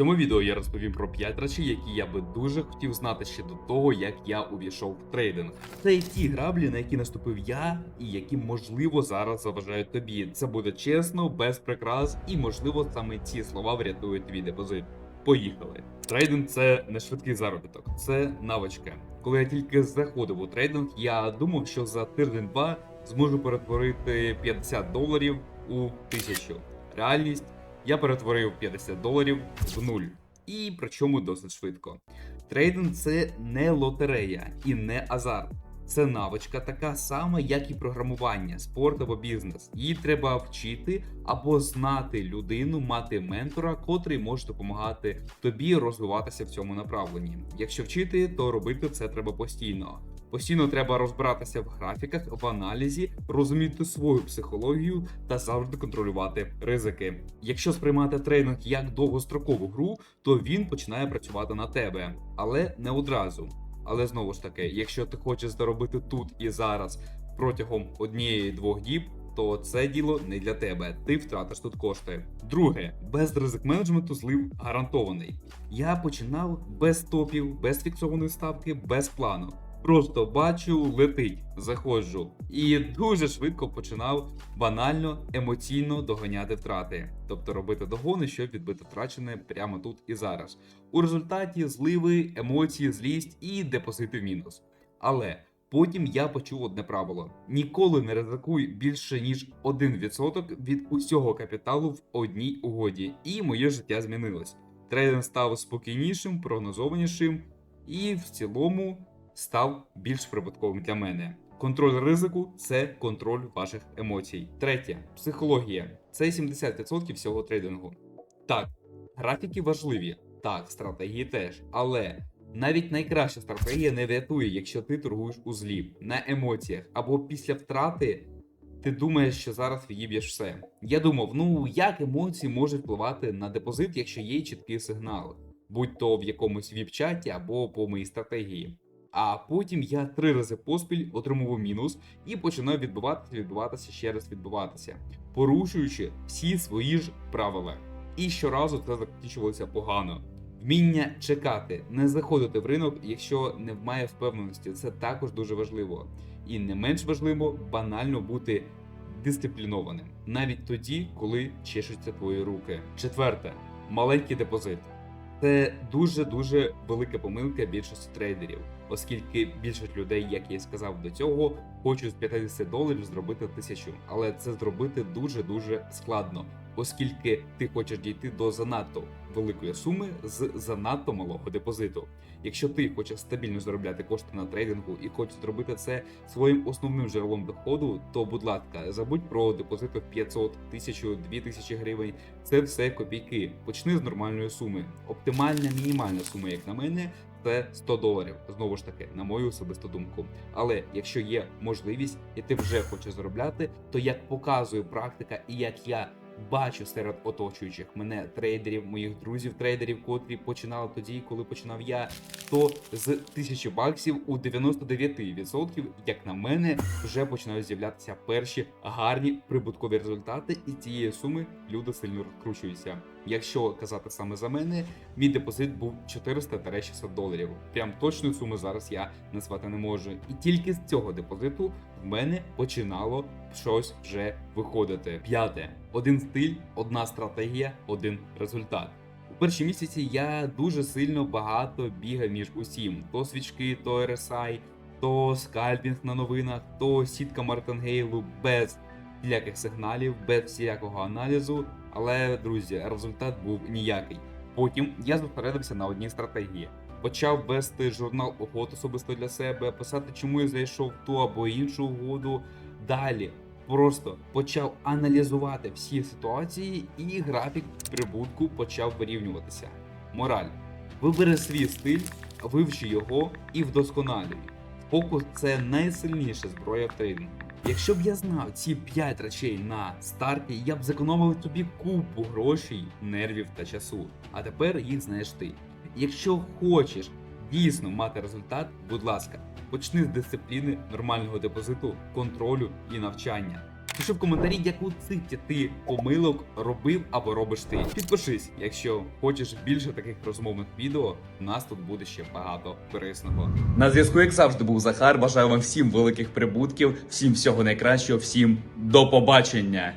цьому відео я розповім про 5 речей, які я би дуже хотів знати ще до того, як я увійшов в трейдинг. Це і ті граблі, на які наступив я, і які можливо зараз заважають тобі. Це буде чесно, без прикрас, і можливо саме ці слова врятують твій депозит. Поїхали. Трейдинг це не швидкий заробіток, це навичка. Коли я тільки заходив у трейдинг, я думав, що за тиждень-два зможу перетворити 50 доларів у 1000. Реальність я перетворив 50 доларів в нуль. І причому досить швидко. Трейдинг це не лотерея і не азарт. Це навичка така сама, як і програмування, спорт або бізнес. Її треба вчити або знати людину, мати ментора, котрий може допомагати тобі розвиватися в цьому направленні. Якщо вчити, то робити це треба постійно. Постійно треба розбиратися в графіках, в аналізі, розуміти свою психологію та завжди контролювати ризики. Якщо сприймати тренінг як довгострокову гру, то він починає працювати на тебе, але не одразу. Але знову ж таки, якщо ти хочеш заробити тут і зараз протягом однієї-двох діб, то це діло не для тебе. Ти втратиш тут кошти. Друге, без ризик менеджменту злив гарантований. Я починав без топів, без фіксованої ставки, без плану. Просто бачу, летить, заходжу. І дуже швидко починав банально, емоційно доганяти втрати, тобто робити догони, щоб відбити втрачене прямо тут і зараз. У результаті зливи, емоції, злість і депозити в мінус. Але потім я почув одне правило: ніколи не ризикуй більше ніж 1% від усього капіталу в одній угоді. І моє життя змінилось. Трейдинг став спокійнішим, прогнозованішим і в цілому став більш прибутковим для мене. Контроль ризику це контроль ваших емоцій. Третє психологія це 70% всього трейдингу. Так, графіки важливі, так, стратегії теж, але навіть найкраща стратегія не врятує, якщо ти торгуєш у злі на емоціях або після втрати. Ти думаєш, що зараз відіб'єш все. Я думав, ну як емоції можуть впливати на депозит, якщо є чіткий сигнал, будь то в якомусь віп-чаті або по моїй стратегії. А потім я три рази поспіль отримував мінус і починав відбиватися, відбиватися, ще раз відбиватися, порушуючи всі свої ж правила. І щоразу це закінчувалося погано. Вміння чекати, не заходити в ринок, якщо не має впевненості, це також дуже важливо. І не менш важливо банально бути дисциплінованим, навіть тоді, коли чешуться твої руки. Четверте маленький депозит. Це дуже дуже велика помилка більшості трейдерів, оскільки більшість людей, як я і сказав до цього, хочуть з 50 доларів зробити тисячу, але це зробити дуже дуже складно, оскільки ти хочеш дійти до занадто великої суми з занадто малого депозиту. Якщо ти хочеш стабільно заробляти кошти на трейдингу і хочеш зробити це своїм основним джерелом доходу, то будь ласка, забудь про депозити в 500, 1000, 2000 гривень. Це все копійки. Почни з нормальної суми. Оптимальна мінімальна сума, як на мене, це 100 доларів. Знову ж таки, на мою особисту думку. Але якщо є можливість і ти вже хочеш заробляти, то як показує практика і як я. Бачу серед оточуючих мене трейдерів, моїх друзів, трейдерів, котрі починали тоді, коли починав я, то з 1000 баксів у 99%, як на мене, вже починають з'являтися перші гарні прибуткові результати, і цієї суми люди сильно розкручуються. Якщо казати саме за мене, мій депозит був 400-600 доларів. Прям точної суми зараз я назвати не можу. І тільки з цього депозиту в мене починало щось вже виходити. П'яте: один стиль, одна стратегія, один результат. У перші місяці я дуже сильно багато бігав між усім: то свічки, то RSI, то скальпінг на новинах, то сітка Мартингейлу без всіляких сигналів, без всілякого аналізу. Але, друзі, результат був ніякий. Потім я зосередився на одній стратегії. Почав вести журнал угод особисто для себе, писати, чому я зайшов в ту або іншу угоду. Далі просто почав аналізувати всі ситуації, і графік прибутку почав вирівнюватися. Мораль: вибери свій стиль, вивчи його і вдосконалюй. Фокус це найсильніша зброя в трейдингу. Якщо б я знав ці 5 речей на старті, я б зекономив тобі купу грошей, нервів та часу. А тепер їх знаєш ти. Якщо хочеш дійсно мати результат, будь ласка, почни з дисципліни, нормального депозиту, контролю і навчання. Пиши в коментарі, яку цифті ти помилок робив або робиш ти. Підпишись, якщо хочеш більше таких розмовних відео. У нас тут буде ще багато корисного. На зв'язку, як завжди, був Захар. Бажаю вам всім великих прибутків, всім всього найкращого, всім до побачення.